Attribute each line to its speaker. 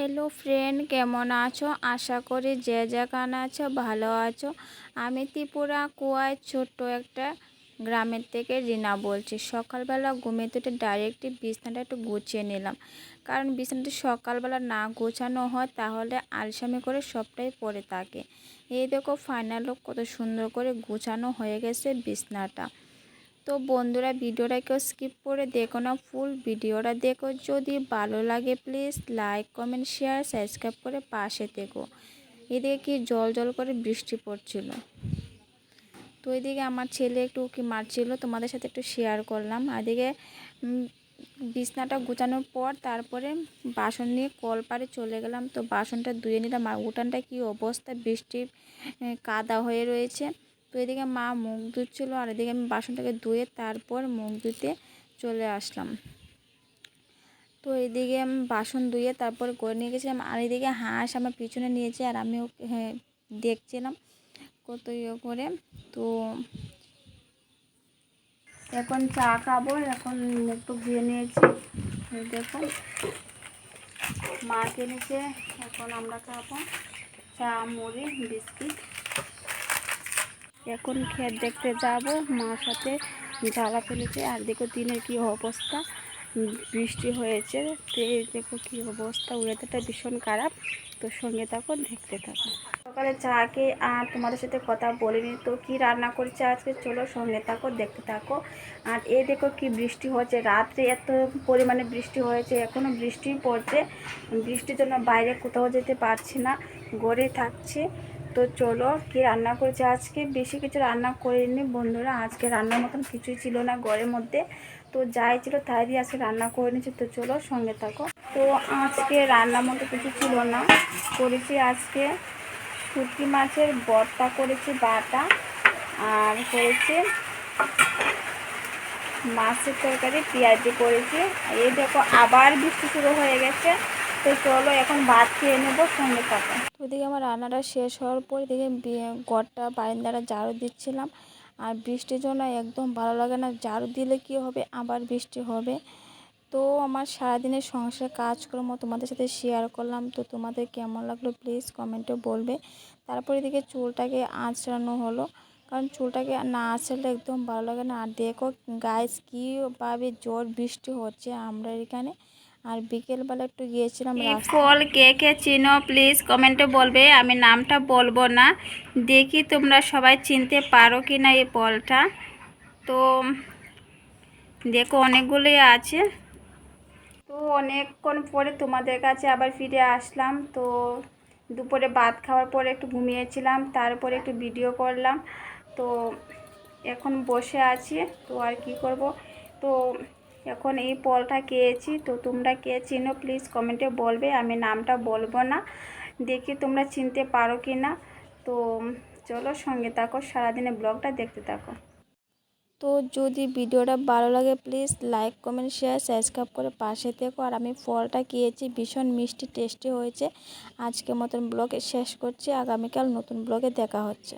Speaker 1: Hello friend কেমন আছো? আশা করি যে যেখানে আছো ভালো আছো। আমি ত্রিপুরা, কুয়ায় ছোট্ট একটা গ্রামের থেকে রিনা বলছি। সকালবেলা ঘুমে থেকে ডাইরেক্ট বিছনাটা একটু গুছিয়ে নিলাম। কারণ বিছানাটা সকালবেলা না গোছানো হয়, তাহলে আলসামি করে সবটাই পড়ে থাকে। এই দেখো ফাইনাল কত সুন্দর করে গোছানো হয়ে গেছে বিছনাটা। তো বন্ধুরা ভিডিওটা কেউ স্কিপ করে দেখো না ফুল ভিডিওটা দেখো। যদি ভালো লাগে please like comment share subscribe করে পাশে দেখো এদিকে কি জল জল করে বৃষ্টি পড়ছিল। তো এদিকে আমার ছেলে একটু উকি মারছিল, তোমাদের সাথে একটু শেয়ার করলাম। এদিকে বিছনাটা গুছানোর পর তারপরে বাসন নিয়ে কল পাড়ে চলে গেলাম। তো বাসনটা ধুয়ে নিলাম। আর উঠানটা কি অবস্থা? বৃষ্টি কাদা হয়ে রয়েছে। তো এদিকে মা মুখ ধুচ্ছিলো আর এদিকে আমি বাসনটাকে ধুয়ে তারপর মুখ ধুতে চলে আসলাম। তো এদিকে আমি বাসন ধুয়ে তারপর করে নিয়ে গেছিলাম আর এদিকে হাঁস আমার পিছনে নিয়েছে আর আমিও হ্যাঁ দেখছিলাম কত ইয়ে করে। তো এখন চা খাব, এখন একটু ধুয়ে নিয়েছি। দেখো, মা কিনেছে, এখন আমরা খাব চা, মুড়ি, বিস্কিট। এখন ক্ষেত দেখতে যাব? মার সাথে জ্বালা ফেলেছে। আর দেখো দিনের কি অবস্থা? বৃষ্টি হয়েছে। তো দেখো কি অবস্থা? ওয়েদারটা ভীষণ খারাপ। তো সঙ্গে থাকো, দেখতে থাকো। সকালে চা খেয়ে আর তোমাদের সাথে কথা বলিনি। তো কি রান্না করছে আজকে? চলো সঙ্গে থাকো, দেখতে থাকো। আর এ দেখো কি বৃষ্টি হচ্ছে। রাত্রে এত পরিমাণে বৃষ্টি হয়েছে। এখনও বৃষ্টি পড়ছে। বৃষ্টির জন্য বাইরে কোথাও যেতে পারছি না। গড়ে থাকছে। তো চলো, কি রান্না করেছি? আজকে বেশি কিছু রান্না করিনি বন্ধুরা, আজকে রান্নার মতন কিছুই ছিল না ঘরের মধ্যে। তো যাই ছিল তাই দিয়ে আজকে রান্না করে নিয়েছি। তো চলো সঙ্গে থাকো। তো আজকে রান্নার মতো কিছু ছিল না। করেছি আজকে শুটকি মাছের বর্তা, করেছি বাটা আর করেছি মাছের তরকারি, পেঁয়াজি করেছি। এই দেখো আবার বৃষ্টি শুরু হয়ে গেছে। তো চলো এখন ভাত খেয়ে নেব, সঙ্গে থাকো। ওদিকে আমার রান্নাটা শেষ হওয়ার পর এদিকে গড়টা বারিন্দাটা ঝাড়ু দিচ্ছিলাম। আর বৃষ্টির জন্য একদম ভালো লাগে না, ঝাড়ু দিলে কি হবে? আবার বৃষ্টি হবে। তো আমার সারাদিনের সংসার কাজকর্ম তোমাদের সাথে শেয়ার করলাম। তো তোমাদের কেমন লাগল প্লিজ কমেন্টে বলবে। তারপর এদিকে চুলটাকে আঁচড়ানো হলো। কারণ চুলটাকে না আঁচড়লে একদম ভালো লাগে না। আর দেখো গাছ কীভাবে জোর বৃষ্টি হচ্ছে আমরা এখানে। আর বিকেলবেলা একটু গিয়েছিলাম ফল কে কে চিনো প্লিজ কমেন্টে বলবে আমি নামটা বলব না। দেখি তোমরা সবাই চিনতে পারো কি না এই ফলটা। তো দেখো অনেকগুলোই আছে। তো অনেকক্ষণ পরে তোমাদের কাছে আবার ফিরে আসলাম। তো দুপুরে ভাত খাওয়ার পরে একটু ঘুমিয়েছিলাম তারপরে একটু ভিডিও করলাম। তো এখন বসে আছি তো আর কি করব? তো এখন এই পলটা খেয়েছি, তো তোমরা কে চিনো প্লিজ কমেন্টে বলবে, আমি নামটা বলব না। দেখি তোমরা চিনতে পারো কি না তো চলো সঙ্গে থাকো সারাদিনে ব্লগটা দেখতে থাকো। তো যদি ভিডিওটা ভালো লাগে please like comment share subscribe করে পাশে থেকো। আর আমি ফলটা খেয়েছি, ভীষণ মিষ্টি টেস্টি হয়েছে। আজকে মতন ব্লগে শেষ করছি। আগামীকাল নতুন ব্লগে দেখা হচ্ছে।